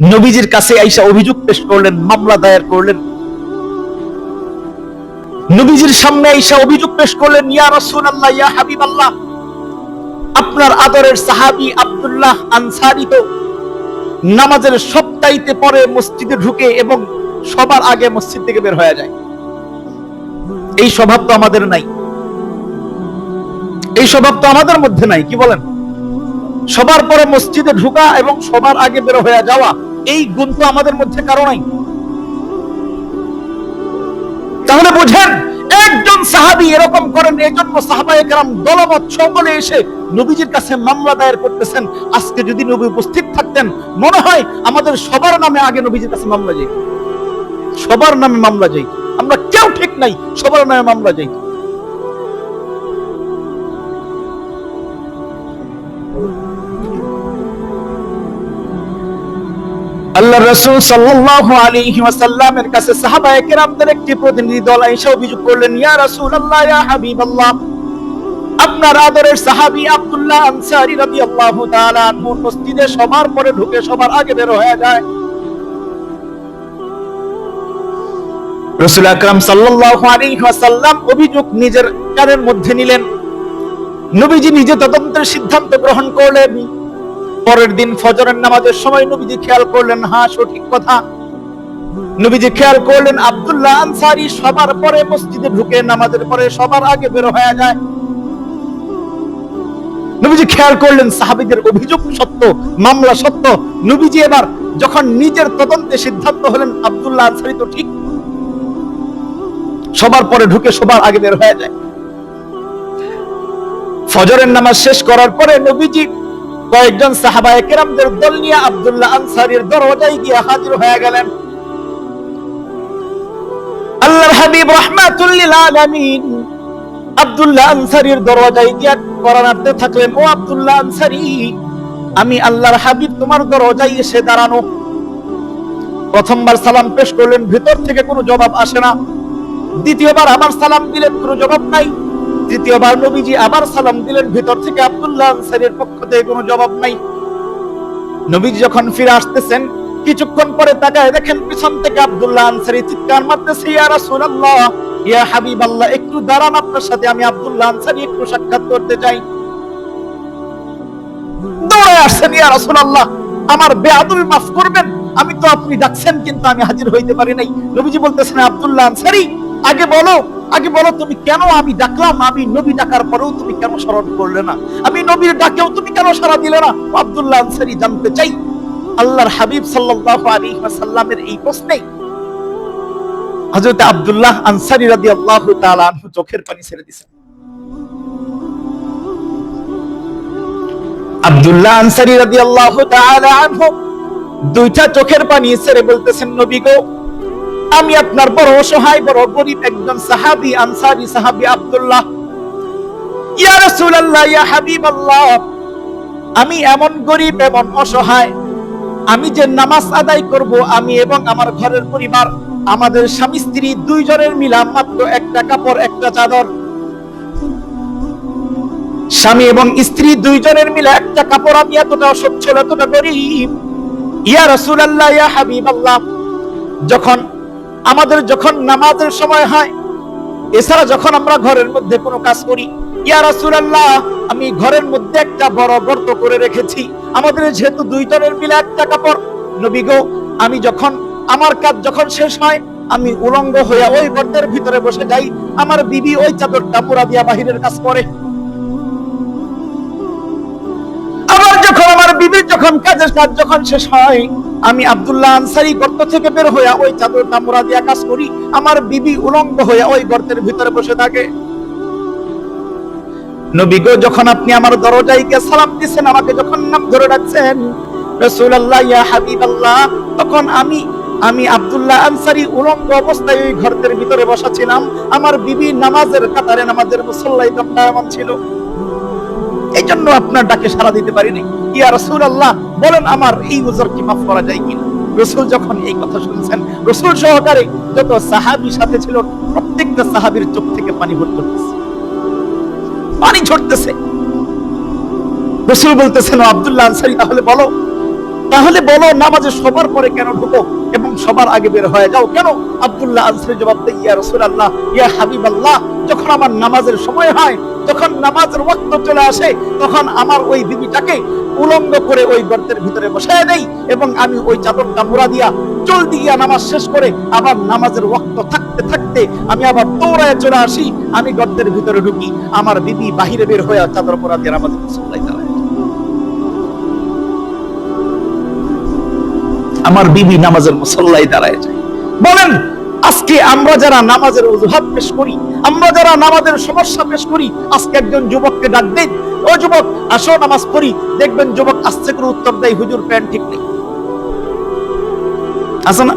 নবীজির কাছে আইসা অভিযোগ পেশ করলেন, মামলা দায়ের করলেন। নবীজির সামনে আইসা অভিযোগ পেশ করলেন, ইয়া রাসূলুল্লাহ, ইয়া হাবিবাল্লাহ, আপনার আদরের সাহাবী আব্দুল্লাহ আনসারী তো নামাজের সবটাইতে পরে মসজিদে ঢুকে এবং সবার আগে মসজিদ থেকে বের হয়ে যায়। এই স্বভাব তো আমাদের নাই। এই স্বভাব তো আমাদের মধ্যে নাই, কি বলেন? সবার পরে মসজিদে ঢুকা এবং সবার আগে বের হয়ে যাওয়া এই গুণ তো আমাদের মধ্যে কারও নাই। তাহলে বুঝেন, একজন সাহাবি এরকম করেন, এজন্য সাহাবায়ে কেরাম দলমত সকলে এসে নবীজির কাছে মামলা দায়ের করতেছেন। আজকে যদি নবী উপস্থিত থাকতেন, মনে হয় আমাদের সবার নামে আগে নবীজির কাছে মামলা যাই সবার নামে মামলা যাই আমরা কেউ ঠিক নাই, সবার নামে মামলা যাই আল্লাহ রাসূল আলাইহি ওয়াসাল্লামের কাছে একটি প্রতিনিধি দল এসে অভিযোগ করলেন, ইয়া রাসূলুল্লাহ, ইয়া হাবিবাল্লাহ, আপনার আদরের আব্দুল্লাহ মসজিদে সবার পরে ঢুকে সবার আগে বের হয়ে যায়। রাসূল আকরাম অভিযোগ নিজের কানের মধ্যে নিলেন। নবীজি নিজে তদন্তের সিদ্ধান্ত গ্রহণ করলেন। পরের দিন ফজরের নামাজের সময় নবীজি খেয়াল করলেন হ্যাঁ সঠিক কথা। নবীজি খেয়াল করলেন, আব্দুল্লাহ আনসারি সবার পরে মসজিদে ঢুকে নামাজের পরে সবার আগে বের হয়ে যায়। নবীজি খেয়াল করলেন, সাহাবীদের অভিযোগ সত্য, মামলা সত্য। নবীজি এবার যখন নিজের তদন্তে সিদ্ধান্ত হলেন, আব্দুল্লাহ আনসারি তো ঠিক। সবার পরে ঢুকে সবার আগে বের হয়ে যায়। ফজরের নামাজ শেষ করার পরে নবীজি কয়েকজন সাহাবায়ে কেরামদের দল নিয়ে আব্দুল্লাহ আনসারীর দরজায় গিয়ে হাজির হয়ে গেলেন। আল্লাহর হাবিব রাহমাতুল লিল আলামিন আব্দুল্লাহ আনসারীর দরজায় গিয়ে করানাতে থাকলেন, ও আব্দুল্লাহ আনসারী, আমি আল্লাহর হাবিব, তোমার দরজায় এসে দাঁড়ানো। প্রথমবার সালাম পেশ করলেন, ভিতর থেকে কোনো জবাব আসে না। দ্বিতীয়বার আবার সালাম দিলেন, কোনো জবাব নাই। তৃতীয়বার নবীজি আবার সালাম দিলেন, ভিতর থেকে আব্দুল্লাহ আনসারীর পক্ষ থেকে কোনো জবাব নাই। নবীজি যখন ফিরে আসতেছেন, কিছুক্ষণ পরে তাকায় দেখেন পিছন থেকে আব্দুল্লাহ আনসারী চিৎকার মারতেছে, ইয়া রাসূলুল্লাহ, ইয়া হাবিবাল্লাহ, একটু দাঁড়ান আপনার সাথে, আমি আব্দুল্লাহ আনসারী একটু সাক্ষাৎ করতে চাই। দৌড়ে আসছেন, ইয়া রাসূলুল্লাহ, আমার বেয়াদুল মাফ করবেন, আমি তো আপনি ডাকছেন, কিন্তু আমি হাজির হইতে পারি নাই। নবীজি বলতেছেন, আব্দুল্লাহ আনসারী, আগে বলো আগে বলো, তুমি কেন আমি ডাকলাম? আমি নবী ডাকার পরেও তুমি কেন স্মরণ করলে না? আমি নবীর ডাকেও তুমি কেন সারা দিলে না? আব্দুল্লাহ আনসারি জানতে চাই। আল্লাহর হাবিব সাল্লাল্লাহু আলাইহি ওয়াসাল্লামের এই প্রশ্নে। হযরত আব্দুল্লাহ আনসারী রাদিয়াল্লাহু তাআলা আনহু চোখের পানি ছেড়ে দিয়েছেন। আব্দুল্লাহ আনসারী রাদিয়াল্লাহু তাআলা আনহু দুইটা চোখের পানি ছেড়ে বলতেছেন, নবী গো আমি আপনার বড় অসহায়, বড় গরিব একজন সাহাবী, আনসারী সাহাবী আব্দুল্লাহ। ইয়া রাসূলুল্লাহ, ইয়া হাবিবাল্লাহ। আমি এমন গরিব, এমন অসহায়। আমি যে নামাজ আদায় করব, আমি এবং আমার ঘরের পরিবার, আমাদের স্বামী স্ত্রী দুইজনের মিলা মাত্র একটা কাপড়, একটা চাদর। স্বামী এবং স্ত্রী দুইজনের মিলে একটা কাপড়, আমি এতটা অসচ্ছল, এতটা গরিব। ইয়া রাসূলুল্লাহ, ইয়া হাবিবাল্লাহ। যখন আমাদের যখন নামাজের সময় হয়, এছাড়া যখন আমরা ঘরের মধ্যে কোনো কাজ করি, ইয়া রাসূলুল্লাহ, আমি ঘরের মধ্যে একটা বড় গর্ত করে রেখেছি। আমাদের যেহেতু দুই জনের মিলে একটা কাপড়, নবী গো, আমি যখন, আমার কাজ যখন শেষ হয়, আমি উলঙ্গ হয়ে ওই গর্তের ভিতরে বসে যাই, আমার বিবি ওই চাদরটা পুরা দিয়া বাহিরের কাজ করে। যখন কাজের কাজ যখন শেষ হয়, আমি আব্দুল্লাহ আনসারি গর্ত থেকে বের হয়ে ওই চাদরটা মোড়া দিয়া কাজ করি। আমার বিবি উলঙ্গ হয়ে ওই গর্তের ভিতরে বসে থাকে। নবী গো, যখন আপনি আমার দরজায় গিয়ে সালাম দিচ্ছেন আমাকে যখন নাম ধরে ডাকছেন ইয়া তখন আমি আমি আব্দুল্লাহ আনসারি উলঙ্গ অবস্থায় ওই ঘরের ভিতরে বসা আমার বিবি নামাজের কাতারে নামাজের মুসল্লাই দণ্ডায়মান ছিল। এই জন্য আপনার ডাকে সারা দিতে পারিনি। ইয়া রসুল আল্লাহ বলেন আমার এই ওজর কি মাফ করা যায় কিনা? রসুল যখন এই কথা শুনছেন, রসুল সহকারে যত সাহাবি সাথে ছিল, প্রত্যেকটা সাহাবির চোখ থেকে পানি ঝরতেছে পানি ঝরতেছে। রসুল বলতেছেন আব্দুল্লাহ, আনসারি, তাহলে বলো তাহলে বলো, নামাজে সবার পরে কেন ঢুকো এবং সবার আগে বের হয়ে যাও? কেন? আব্দুল্লাহ আনসারি জবাব দেয়, ইয়া রাসূলুল্লাহ, ইয়া হাবিবাল্লাহ। যখন আমার নামাজের সময় হয়, যখন নামাজের ওয়াক্ত চলে আসে, তখন আমার ওই বিবিটাকে উলঙ্গ করে ওই গর্তের ভিতরে বসায় দেই এবং আমি ওই চাদরটা মুড়া দিয়া জলদি গিয়া নামাজ শেষ করে আবার নামাজের ওয়াক্ত থাকতে থাকতে আমি আবার দৌড়ায় চলে আসি, আমি গর্তের ভিতরে ঢুকি, আমার বিবি বাহিরে বের হয়ে চাদর মুড়া দিয়ে নামাজের মুসল্লাই আমার বিবি নামাজের মুসল্লাই দাঁড়ায় যায়। বলেন, আজকে আমরা যারা নামাজের অজুহাত পেশ করি, আমরা যারা নামাজের সমস্যা পেশ করি, আজকে একজন যুবককে ডাক দেন, ও যুবক, আসো নামাজ পড়ি। দেখবেন যুবক আস্তে করে উত্তর দেয়, হুজুর, প্যান্ট ঠিক নেই। আছে না?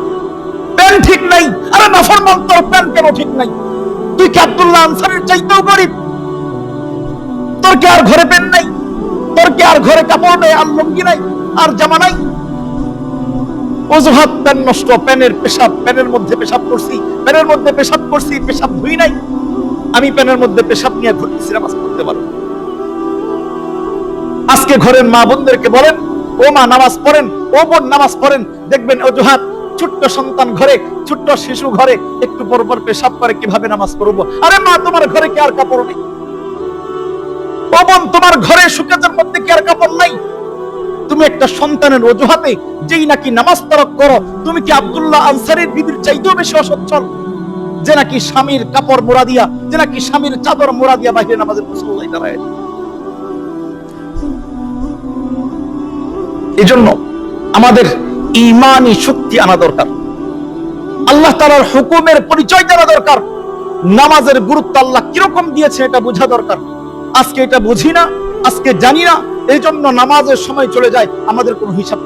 প্যান্ট ঠিক নাই। আরে নাফরমান তোর প্যান্ট কেন ঠিক নাই? তুই কি আব্দুল্লাহ আনসারের চাইতেও গরিব? তোর কি আর ঘরে প্যান্ট নাই? তোর কি আর ঘরে কাপড় নেই আর লুঙ্গি নাই, আর জামা নাই? অজুহাত প্যান নষ্ট, প্যানের পেশাব, প্যানের মধ্যে পেশাব করছি, প্যানের মধ্যে পেশাব করছি, পেশাব ধুই নাই। আমি প্যানের মধ্যে পেশাব নিয়ে ঘুরতেছি, নামাজ পড়তে পারব আজকে ঘরের মা বোনদেরকে বলেন, ও মা, নামাজ পড়েন, ও বোন, নামাজ পড়েন। দেখবেন অজুহাত, ছোট্ট সন্তান ঘরে, ছোট্ট শিশু ঘরে, একটু পর পর পেশাব করে, কীভাবে নামাজ পড়ব? আরে মা, তোমার ঘরে কি আর কাপড় নেই? ও বোন, তোমার ঘরে সুকেজের মধ্যে কি আর কাপড় নাই? তুমি একটা সন্তানের অজুহাতে যেই নাকি নামাজ তরক করো, তুমি কি আব্দুল্লাহ আনসারের বিবির চাইতেও বেশি অসচ্ছল? যে নাকি স্বামীর কাপড় মোড়া দিয়া, যে নাকি স্বামীর চাদর মোড়া দিয়া বাহিরে নামাজের মুসল্লাই দাঁড়ায়? এই জন্য আমাদের ইমানি শক্তি আনা দরকার। আল্লাহ তালার হুকুমের পরিচয় জানা দরকার। নামাজের গুরুত্ব আল্লাহ কীরকম দিয়েছে এটা বোঝা দরকার। আজকে এটা বুঝি না, আজকে জানি না এই জন্য নামাজের সময় চলে যায় আমাদের কোনো হিসাব।